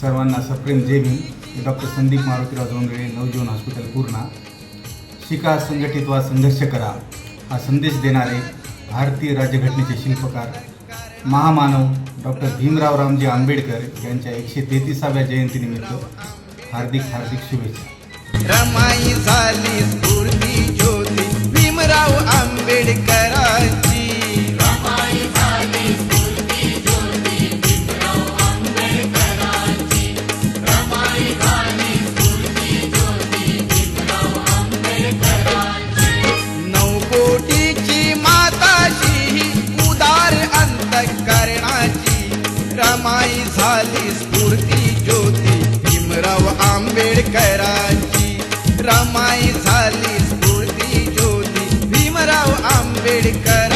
सर्वांना सप्रेम जय भीम. मी डॉक्टर संदीप मारुतीराव जोंगळे नवजीवन हॉस्पिटल पूर्णा. शिका संघटित वा संघर्ष करा हा संदेश देणारे भारतीय राज्यघटनेचे शिल्पकार महामानव डॉक्टर भीमराव रामजी आंबेडकर यांच्या एकशे तेहतीसाव्या जयंतीनिमित्त हार्दिक हार्दिक शुभेच्छा. रमाई झाली स्फूर्ती ज्योती. भीमराव आंबेडकरांची. रमाई झाली स्फूर्ती ज्योती. भीमराव आंबेडकर